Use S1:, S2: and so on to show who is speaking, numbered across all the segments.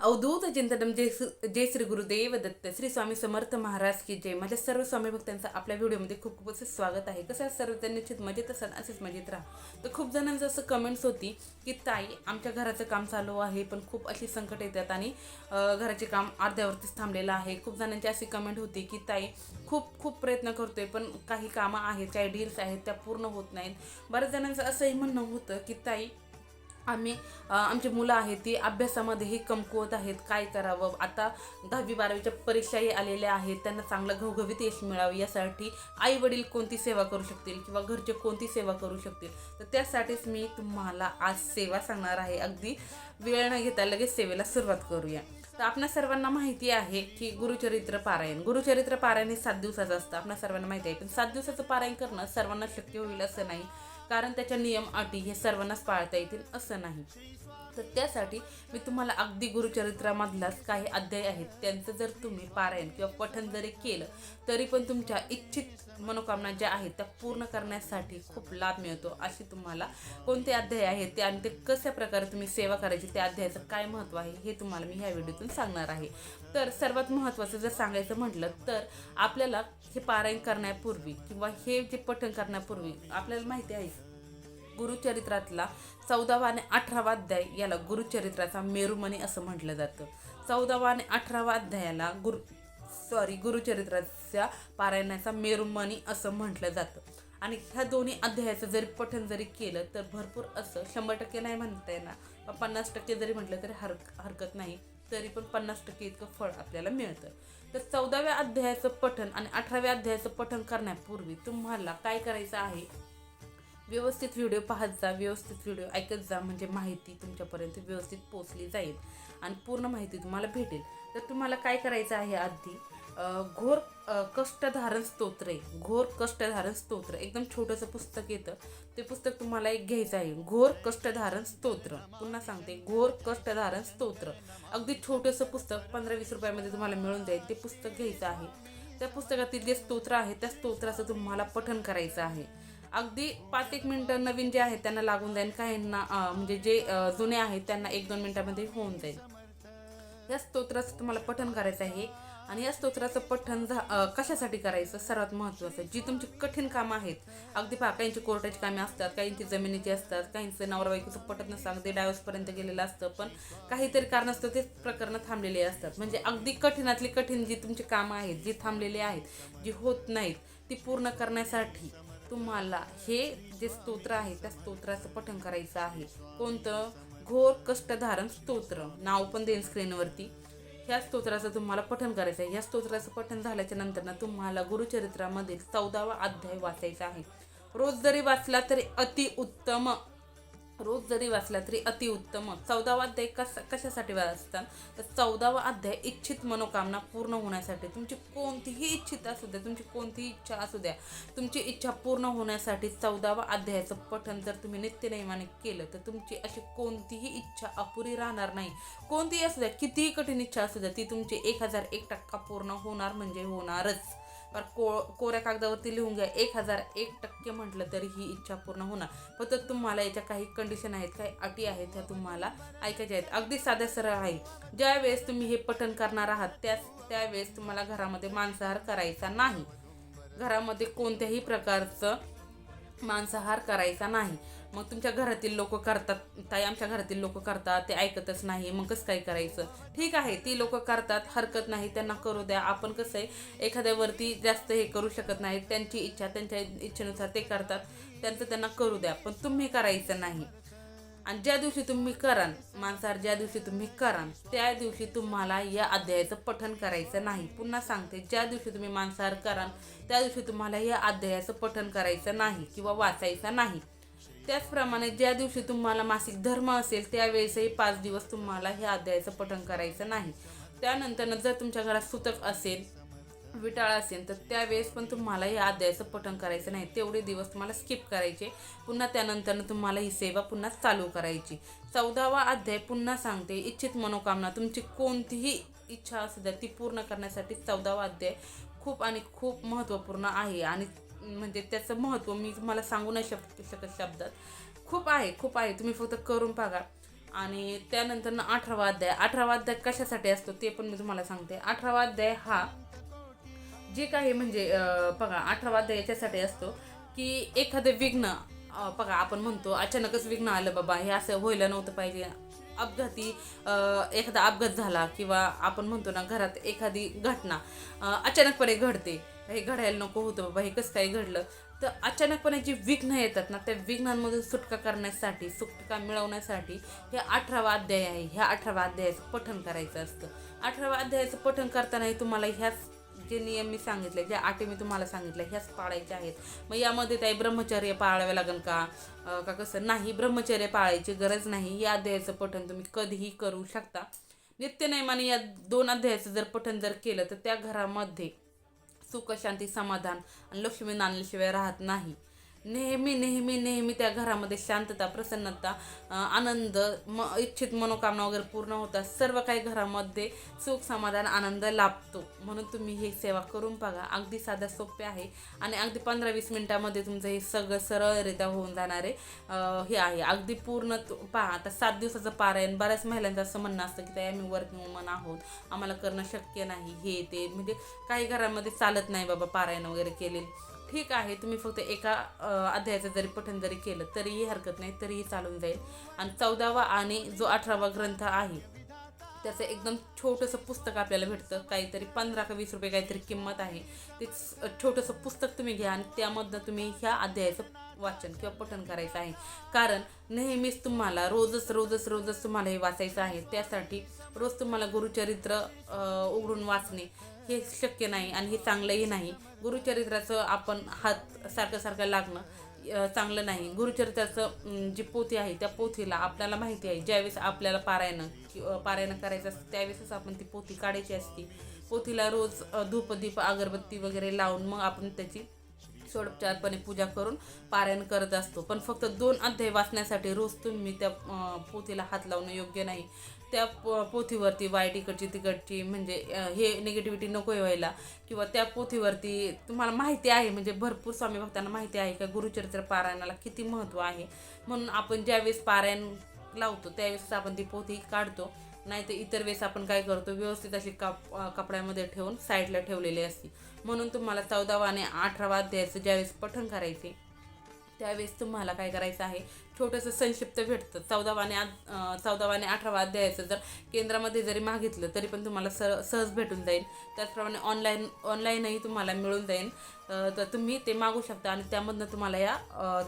S1: अवधूत चिंतनम जय जय श्री गुरुदेव दत्त श्री स्वामी समर्थ महाराज की जय माझ्या सर्व स्वामी भक्तांचं आपल्या व्हिडिओमध्ये खूप खूप असं स्वागत आहे. कसं आहे सर्व त्यांनी निश्चित मजेत असाल असेच मजेत राहा तर खूप जणांचं असं कमेंट्स होती की ताई आमच्या घराचं काम चालू आहे पण खूप अशी संकट येतात आणि घराचे काम अर्ध्यावरतीच थांबलेलं आहे. खूप जणांची अशी कमेंट होती की ताई खूप खूप प्रयत्न करतोय पण काही कामं आहेत काही डील्स आहेत त्या पूर्ण होत नाहीत. बऱ्याच जणांचं असंही म्हणणं होतं की ताई आम्ही आमची मुलं आहेत ती अभ्यासामध्येही कमकुवत आहेत. काय करावं? आता दहावी बारावीच्या परीक्षाही आलेल्या आहेत. त्यांना चांगलं घवघवीत यश मिळावं. यासाठी आई वडील कोणती सेवा करू शकतील किंवा घरचे कोणती सेवा करू शकतील? तर त्यासाठीच मी तुम्हाला आज सेवा सांगणार आहे. अगदी वेळ न घेता लगेच सेवेला सुरुवात करूया. तर आपल्या सर्वांना माहिती आहे की गुरुचरित्र पारायण. गुरुचरित्र पारायण हे सात दिवसाचं असतं. आपल्या सर्वांना माहिती आहे. पण सात दिवसाचं पारायण करणं सर्वांना शक्य होईल असं नाही. कारण त्याच्या नियम अटी हे सर्वांनाच पाळता येतील असं नाही. तर त्यासाठी मी तुम्हाला अगदी गुरुचरित्रामधलाच काही अध्याय आहेत. त्यांचं जर तुम्ही पारायण किंवा पठण जरी केलं तरी पण तुमच्या इच्छित मनोकामना ज्या आहेत त्या पूर्ण करण्यासाठी खूप लाभ मिळतो अशी तुम्हाला कोणते अध्याय आहेत ते आणि ते कशा प्रकारे तुम्ही सेवा करायची त्या अध्यायाचं काय महत्त्व आहे हे तुम्हाला मी ह्या व्हिडिओतून सांगणार आहे. तर सर्वात महत्त्वाचं जर सांगायचं म्हटलं तर आपल्याला हे पारायण करण्यापूर्वी किंवा हे जे पठण करण्यापूर्वी आपल्याला माहिती आहे गुरुचरित्रातला चौदावा आणि अठरावा अध्याय याला गुरुचरित्राचा मेरुमणी असं म्हटलं जातं. चौदावा आणि अठरावा अध्यायाला गुरु सॉरी गुरुचरित्राच्या पारायणाचा मेरुमणी असं म्हटलं जातं. आणि ह्या दोन्ही अध्यायाचं जरी पठन जरी केलं तर भरपूर असं शंभर टक्के नाही म्हणता येणार. पन्नास टक्के जरी म्हटलं तरी हर हरकत नाही तरी पण पन्नास टक्के इतकं फळ आपल्याला मिळतं. तर चौदाव्या अध्यायाचं पठण आणि अठराव्या अध्यायाचं पठण करण्यापूर्वी तुम्हाला काय करायचं आहे? व्यवस्थित व्हिडिओ पाहत जा व्यवस्थित व्हिडिओ ऐकत जा म्हणजे माहिती तुमच्यापर्यंत व्यवस्थित पोचली जाईल आणि पूर्ण माहिती तुम्हाला भेटेल. तर तुम्हाला काय करायचं आहे आधी? घोर कष्टधारण स्तोत्र आहे. घोर कष्टधारण स्तोत्र. एकदम छोटंसं पुस्तक येतं. ते पुस्तक तुम्हाला एक घ्यायचं आहे. घोर कष्टधारण स्तोत्र. पुन्हा सांगते. घोर कष्टधारण स्तोत्र. अगदी छोटंसं पुस्तक पंधरा वीस रुपयामध्ये तुम्हाला मिळून जाईल. ते पुस्तक घ्यायचं आहे. त्या पुस्तकातील जे स्तोत्र आहे त्या स्तोत्राचं तुम्हाला पठन करायचं आहे. अगदी पाच एक मिनटं नवीन जे आहेत त्यांना लागून जाईल काहींना म्हणजे जे जुने आहेत त्यांना एक दोन मिनटामध्ये होऊन जाईल. या स्तोत्राचं तुम्हाला पठण करायचं आहे. आणि या स्तोत्राचं पठण झा कशासाठी करायचं? सर्वात महत्त्वाचं जी तुमची कठीण कामं आहेत. अगदी पहा काहींची कोर्टाची कामे असतात काहींची जमिनीची असतात काहींचं नवरा बायकोचं पटत नसतं अगदी डायव्हर्सपर्यंत गेलेलं असतं पण काहीतरी कारण असतं ते प्रकरणं थांबलेली असतात. म्हणजे अगदी कठीणातली कठीण जी तुमची कामं आहेत जी थांबलेली आहेत जी होत नाहीत ती पूर्ण करण्यासाठी तुम्हाला हे जे स्तोत्र आहे त्या स्तोत्राचं पठण करायचं आहे. कोणतं? घोर कष्टधारण स्तोत्र. नाव पण देईन स्क्रीनवरती ह्या स्तोत्राचं तुम्हाला पठण करायचं आहे. या स्तोत्राचं पठण झाल्याच्यानंतर ना तुम्हाला गुरुचरित्रामधील चौदावा अध्याय वाचायचा आहे. रोज जरी वाचला तरी अतिउत्तम रोज जरी वाचला तरी अतिउत्तम. चौदावा अध्याय कसा कशासाठी वाचतात तर चौदावा अध्याय इच्छित मनोकामना पूर्ण होण्यासाठी. तुमची कोणतीही इच्छित असू द्या तुमची कोणतीही इच्छा असू द्या तुमची इच्छा पूर्ण होण्यासाठी चौदावा अध्यायाचं पठण जर तुम्ही नित्यनेमाने केलं तर तुमची अशी कोणतीही इच्छा अपुरी राहणार नाही. कोणतीही असू द्या कितीही कठीण इच्छा असू द्या ती तुमची एक हजार एक टक्का पूर्ण होणार म्हणजे होणारच. पर को कोऱ्या कागदावरती लिहून घ्या. एक हजार एक टक्के म्हटलं तरी ही इच्छा पूर्ण होणार. फक्त तुम्हाला याच्या काही कंडिशन आहेत काही अटी आहेत त्या तुम्हाला ऐकायच्या आहेत. अगदी साध्या सरळ आहे. ज्या वेळेस तुम्ही हे पठण करणार आहात त्याच त्यावेळेस तुम्हाला घरामध्ये मांसाहार करायचा नाही. घरामध्ये कोणत्याही प्रकारचं मांसाहार करायचा नाही. मग तुमच्या घरातील लोक करतात ताई आमच्या घरातील लोक करतात ते ऐकतच नाही मग कसं काय करायचं? ठीक आहे ती लोक करतात हरकत नाही त्यांना करू द्या. आपण कसं आहे एखाद्यावरती जास्त हे करू शकत नाही त्यांची इच्छा त्यांच्या इच्छेनुसार ते करतात त्यांचं त्यांना करू द्या पण तुम्ही करायचं नाही. आणि ज्या दिवशी तुम्ही कराल मांसाहार ज्या दिवशी तुम्ही कराल त्या दिवशी तुम्हाला या अध्यायाचं पठन करायचं नाही. पुन्हा सांगते ज्या दिवशी तुम्ही मांसाहार कराल त्या दिवशी तुम्हाला या अध्यायाचं पठन करायचं नाही किंवा वाचायचं नाही. त्याचप्रमाणे ज्या दिवशी तुम्हाला मासिक धर्म असेल त्यावेळेसही पाच दिवस तुम्हाला हे अध्यायाचं पठण करायचं नाही. त्यानंतर जर तुमच्या घरात सुतक असेल विटाळ असेल तर त्यावेळेस पण तुम्हाला हे अध्यायाचं पठण करायचं नाही. तेवढे दिवस तुम्हाला स्किप करायचे. पुन्हा त्यानंतर तुम्हाला ही सेवा पुन्हा चालू करायची. चौदावा अध्याय पुन्हा सांगते. इच्छित मनोकामना. तुमची कोणतीही इच्छा असू द्या ती पूर्ण करण्यासाठी चौदावा अध्याय खूप आणि खूप महत्त्वपूर्ण आहे. आणि म्हणजे त्याचं महत्त्व मी तुम्हाला सांगू नाही शक शकत शब्दात. खूप आहे खूप आहे. तुम्ही फक्त करून बघा. आणि त्यानंतर ना अठरावा अध्याय. अठरावा अध्याय कशासाठी असतो ते पण मी तुम्हाला सांगते. अठरावा अध्याय हा जे काही म्हणजे बघा अठरावा अध्याय याच्यासाठी असतो की एखादं विघ्न बघा आपण म्हणतो अचानकच विघ्न आलं बाबा हे असं व्हायला नव्हतं पाहिजे. अपघाती एखादा अपघात झाला किंवा आपण म्हणतो ना घरात एखादी घटना अचानकपणे घडते. हे घडायला नको होतं बाबा हे कसं काय घडलं? तर अचानकपणे जी विघ्न येतात ना त्या विघ्नांमधून सुटका करण्यासाठी सुटका मिळवण्यासाठी हे अठरावा अध्याय आहे. ह्या अठरावा अध्यायाचं पठण करायचं असतं. अठरावा अध्यायाचं पठण करतानाही तुम्हाला ह्याच जे नियम मी सांगितले ज्या अटी मी तुम्हाला सांगितल्या ह्याच पाळायच्या आहेत. मग यामध्ये काही ब्रह्मचर्य पाळावे लागेल का? का कसं? नाही ब्रह्मचर्य पाळायची गरज नाही. या अध्यायाचं पठण तुम्ही कधीही करू शकता. नित्यनयमाने या दोन अध्यायाचं जर पठण जर केलं तर त्या घरामध्ये सुख शांती समाधान आणि लक्ष्मी नांदल्याशिवाय राहत नाही. नेहमी नेहमी नेहमी त्या घरामध्ये शांतता प्रसन्नता आनंद म इच्छित मनोकामना वगैरे पूर्ण होतात. सर्व काही घरामध्ये सुख समाधान आनंद लाभतो. म्हणून तुम्ही ही सेवा करून बघा. अगदी साध्या सोपे आहे. आणि अगदी पंधरा वीस मिनटामध्ये तुमचं हे सगळं सरळरित्या होऊन जाणारे हे आहे. अगदी पूर्ण पहा आता सात दिवसाचं पारायण. बऱ्याच महिलांचं असं म्हणणं असतं की ताई आम्ही वर्किंग वुमन आहोत. आम्हाला करणं शक्य नाही. हे ते. म्हणजे काही घरामध्ये चालत नाही बाबा पारायण वगैरे केले ठीक आहे तुम्ही फक्त एका अध्यायाचं जरी पठण जरी केलं तरीही हरकत नाही तरीही चालून जाईल. आणि चौदावा आणि जो अठरावा ग्रंथ आहे त्याचं एकदम छोटंसं पुस्तक आपल्याला भेटतं. काहीतरी पंधरा का वीस रुपये काहीतरी किंमत आहे. ते छोटंसं पुस्तक तुम्ही घ्या आणि त्यामधनं तुम्ही ह्या अध्यायाचं वाचन किंवा पठन करायचं आहे. कारण नेहमीच तुम्हाला रोजच रोजच रोजच तुम्हाला हे वाचायचं आहे. त्यासाठी रोज तुम्हाला गुरुचरित्र उघडून वाचणे हे शक्य नाही आणि हे चांगलंही नाही. गुरुचरित्राचं आपण हात सारखं सारखं लागणं चांगलं नाही. गुरुचरित्राचं जी पोथी आहे त्या पोथीला आपल्याला माहिती आहे. ज्यावेळेस आपल्याला पारायण कि- पारायण करायचं असतं त्यावेळेसच आपण ती पोथी काढायची असते. पोथीला रोज धूपदीप धूप दीप अगरबत्ती वगैरे लावून मग आपण त्याची षोडोपचारपणे पूजा करून पारायण करत असतो. पण फक्त दोन अध्याय वाचण्यासाठी रोज तुम्ही त्या पोथीला हात लावणं योग्य नाही. त्या प- पोथीवरती वाईट इकडची तिकडची म्हणजे हे निगेटिव्हिटी नको व्हायला. किंवा त्या पोथीवरती तुम्हाला माहिती आहे म्हणजे भरपूर स्वामी भक्तांना माहिती आहे का गुरुचरित्र पारायणाला किती महत्त्व आहे. म्हणून आपण ज्यावेळेस पारायण लावतो त्यावेळेस आपण ती पोथी काढतो. नाही तर इतर वेळेस आपण काय करतो व्यवस्थित अशी काप कपड्यामध्ये ठेवून साईडला ठेवलेली असते. म्हणून तुम्हाला चौदावा आणि अठरावा अध्यायाचं ज्यावेळेस पठण करायचे त्यावेळेस तुम्हाला काय करायचं आहे? छोटंसं संक्षिप्त भेटतं. चौदावाने चौदावाने अठरावा अध्यायाचं जर केंद्रामध्ये जरी मागितलं तरी पण तुम्हाला सर सहज भेटून जाईल. त्याचप्रमाणे ऑनलाईन ऑनलाईनही तुम्हाला मिळून जाईल. तर तुम्ही ते मागू शकता आणि त्यामधनं तुम्हाला या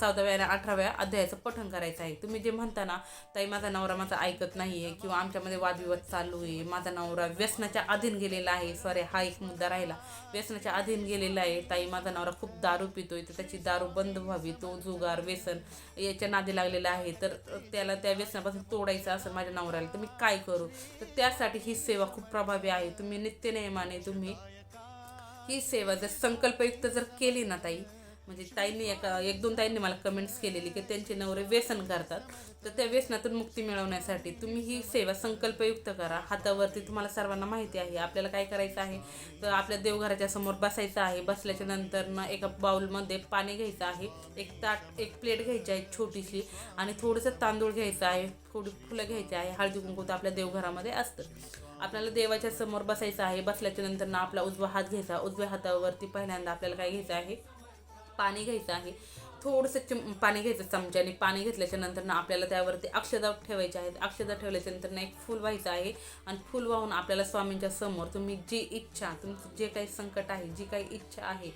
S1: चौदाव्या आणि अठराव्या अध्यायाचं पठण करायचं आहे. तुम्ही जे म्हणता ना ताई माझा नवरा माझा ऐकत नाही आहे किंवा आमच्यामध्ये वादविवाद चालू आहे माझा नवरा व्यसनाच्या अधीन गेलेला आहे सॉरी हा एक मुद्दा राहिला. व्यसनाच्या अधीन गेलेला आहे ताई माझा नवरा खूप दारू पितोय तर त्याची दारू बंद व्हावी तो जुगार व्यसन याच्या नादी लागलेला आहे. तर त्याला त्या व्यसनापासून तोडायचं असं माझ्या नवऱ्याला तर मी काय करू? तर त्यासाठी ही सेवा खूप प्रभावी आहे. तुम्ही नित्यनेमाने तुम्ही ही सेवा जर संकल्पयुक्त जर केली ना ताई म्हणजे ताईंनी एका एक दोन ताईंनी मला कमेंट्स केलेली की त्यांचे नवरे व्यसन करतात तर त्या व्यसनातून मुक्ती मिळवण्यासाठी तुम्ही ही सेवा संकल्पयुक्त करा. हातावरती तुम्हाला सर्वांना माहिती आहे आपल्याला काय करायचं आहे तर आपल्या देवघराच्या समोर बसायचं आहे बसल्याच्या नंतर ना एका बाऊलमध्ये पाणी घ्यायचं आहे एक ताट एक प्लेट घ्यायची आहे छोटीशी आणि थोडंसं तांदूळ घ्यायचं आहे थोडी फुलं घ्यायची आहे हळदी कुंकू तर आपल्या देवघरामध्ये असतं. आपल्याला देवाच्या समोर बसायचं आहे बसल्याच्या नंतर ना आपला उजवा हात घ्यायचा. उजव्या हातावरती पहिल्यांदा आपल्याला काय घ्यायचं आहे? पाणी घ्यायचं आहे. थोडंसं चिम पाणी घ्यायचं चमच्याने. पाणी घेतल्याच्या नंतर ना आपल्याला त्यावरती अक्षदा ठेवायचे आहेत. अक्षदा ठेवल्याच्या नंतर ना एक फूल व्हायचं आहे. आणि फूल वाहून आपल्याला स्वामींच्या समोर तुम्ही जी इच्छा तुमचं जे काही संकट आहे जी काही इच्छा आहे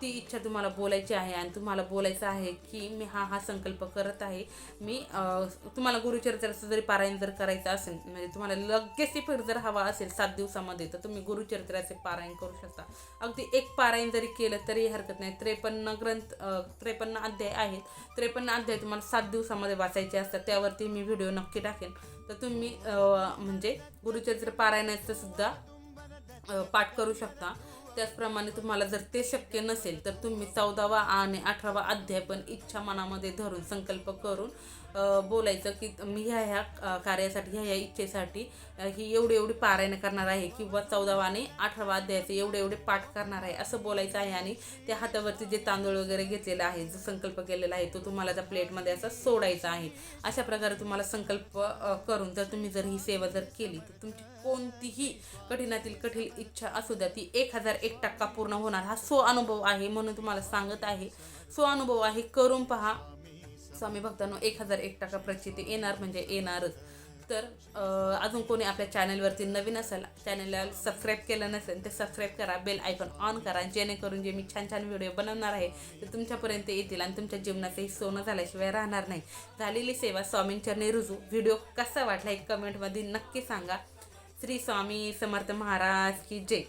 S1: ती इच्छा तुम्हाला बोलायची आहे आणि तुम्हाला बोलायचं आहे की मी हा हा संकल्प करत आहे. मी तुम्हाला गुरुचरित्राचं जरी पारायण जर करायचं असेल म्हणजे तुम्हाला लगेच इफेक्ट जर हवा असेल सात दिवसामध्ये तर तुम्ही गुरुचरित्राचे पारायण करू शकता. अगदी एक पारायण जरी केलं तरी हरकत नाही. त्रेपन्न ग्रंथ त्रेपन्न अध्याय आहेत. त्रेपन्न अध्याय तुम्हाला सात दिवसामध्ये वाचायचे असतात. त्यावरती मी व्हिडिओ नक्की टाकेन. तर तुम्ही म्हणजे गुरुचरित्र पारायणाचं सुद्धा पाठ करू शकता. त्याचप्रमाणे तुम्हाला जर ते शक्य नसेल तर तुम्ही चौदावा आणि अठरावा अध्याय पण इच्छा मनामध्ये धरून संकल्प करून बोलायचं की मी ह्या ह्या कार्यासाठी ह्या ह्या इच्छेसाठी ही एवढी एवढी पारायण करणार आहे किंवा चौदावा आणि अठरावा अध्यायाचे एवढे एवढे पाठ करणार आहे असं बोलायचं आहे आणि त्या हातावरती जे तांदूळ वगैरे घेतलेला आहे जो संकल्प केलेला आहे तो तुम्हाला त्या प्लेटमध्ये असा सोडायचा आहे. अशा प्रकारे तुम्हाला संकल्प करून जर तुम्ही जर ही सेवा जर केली तर तुमची कोणतीही कठीणातील कठीण इच्छा असू द्या ती एक हजार एक टक्का पूर्ण होणार. हा सो अनुभव आहे म्हणून तुम्हाला सांगत आहे. सो अनुभव आहे करून पहा. स्वामी भक्तांनो एक हजार एक टक्का प्रचिती येणार म्हणजे येणारच. तर अजून कोणी आपल्या चॅनलवरती नवीन असेल चॅनलला सबस्क्राईब केलं नसेल तर सबस्क्राईब करा बेल आयकॉन ऑन करा जेणेकरून जे मी छान छान व्हिडिओ बनवणार आहे ते तुमच्यापर्यंत येतील आणि तुमच्या जीवनाचंही सोनं झाल्याशिवाय राहणार नाही. झालेली सेवा स्वामींचरणी रुजू. व्हिडिओ कसा वाटला एक कमेंटमध्ये नक्की सांगा. श्री स्वामी समर्थ महाराज की जय.